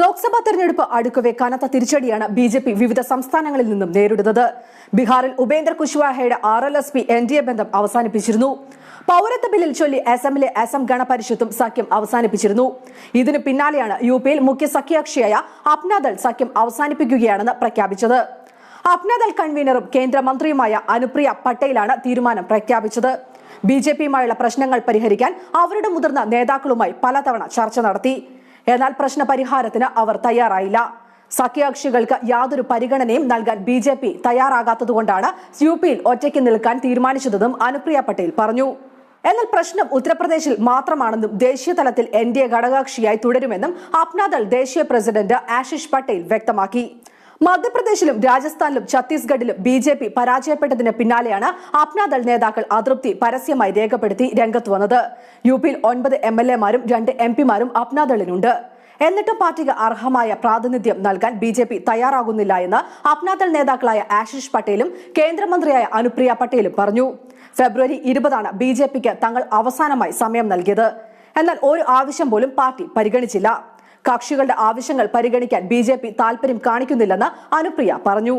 ലോക്സഭാ തെരഞ്ഞെടുപ്പ് അടുക്കവേ കനത്ത തിരിച്ചടിയാണ് ബി ജെ പി വിവിധ സംസ്ഥാനങ്ങളിൽ നിന്നും നേരിടുന്നത്. ബീഹാറിൽ Upendra കുശ്വാഹയുടെ R L S P N D A ബന്ധം അവസാനിപ്പിച്ചിരുന്നു. പൌരത്വ ബില്ലിൽ ചൊല്ലി അസമിലെ അസം ഗണപരിഷത്തും സഖ്യം അവസാനിപ്പിച്ചിരുന്നു. ഇതിനു പിന്നാലെയാണ് യു പിയിൽ മുഖ്യ സഖ്യകക്ഷിയായ അപ്നാദൾ സഖ്യം അവസാനിപ്പിക്കുകയാണെന്ന് പ്രഖ്യാപിച്ചത്. അപ്നാദൽ കൺവീനറും കേന്ദ്രമന്ത്രിയുമായ അനുപ്രിയ പട്ടേലാണ് തീരുമാനം പ്രഖ്യാപിച്ചത്. ബി ജെ പിയുമായുള്ള പ്രശ്നങ്ങൾ പരിഹരിക്കാൻ അവരുടെ മുതിർന്ന നേതാക്കളുമായി പലതവണ ചർച്ച നടത്തി. എന്നാൽ പ്രശ്ന പരിഹാരത്തിന് അവർ തയ്യാറായില്ല. സഖ്യകക്ഷികൾക്ക് യാതൊരു പരിഗണനയും നൽകാൻ ബി ജെ പി തയ്യാറാകാത്തതുകൊണ്ടാണ് യു പിയിൽ ഒറ്റയ്ക്ക് നിൽക്കാൻ തീരുമാനിച്ചതെന്നും അനുപ്രിയ പട്ടേൽ പറഞ്ഞു. എന്നാൽ പ്രശ്നം ഉത്തർപ്രദേശിൽ മാത്രമാണെന്നും ദേശീയ തലത്തിൽ എൻ ഡി എ ഘടകകക്ഷിയായി തുടരുമെന്നും അപ്നാദൾ ദേശീയ പ്രസിഡന്റ് ആശിഷ് പട്ടേൽ വ്യക്തമാക്കി. മധ്യപ്രദേശിലും രാജസ്ഥാനിലും ഛത്തീസ്ഗഡിലും ബി ജെ പി പരാജയപ്പെട്ടതിന് പിന്നാലെയാണ് അപ്നാദൾ നേതാക്കൾ അതൃപ്തി പരസ്യമായി രേഖപ്പെടുത്തി രംഗത്ത് വന്നത്. യു പിയിൽ ഒൻപത് എം എൽ എമാരും രണ്ട് എം പിമാരും അപ്നാദളിനുണ്ട് എന്നിട്ടും പാർട്ടിക്ക് അർഹമായ പ്രാതിനിധ്യം നൽകാൻ ബി ജെ പി തയ്യാറാകുന്നില്ല എന്ന് അപ്നാദൾ നേതാക്കളായ ആശിഷ് പട്ടേലും കേന്ദ്രമന്ത്രിയായ അനുപ്രിയ പട്ടേലും പറഞ്ഞു. ഫെബ്രുവരി ഇരുപതാണ് ബി ജെ പിക്ക് തങ്ങൾ അവസാനമായി സമയം നൽകിയത്. എന്നാൽ ഒരു ആവശ്യം പോലും പാർട്ടി പരിഗണിച്ചില്ല. കക്ഷികളുടെ ആവശ്യങ്ങൾ പരിഗണിക്കാൻ ബി താൽപര്യം കാണിക്കുന്നില്ലെന്ന് അനുപ്രിയ പറഞ്ഞു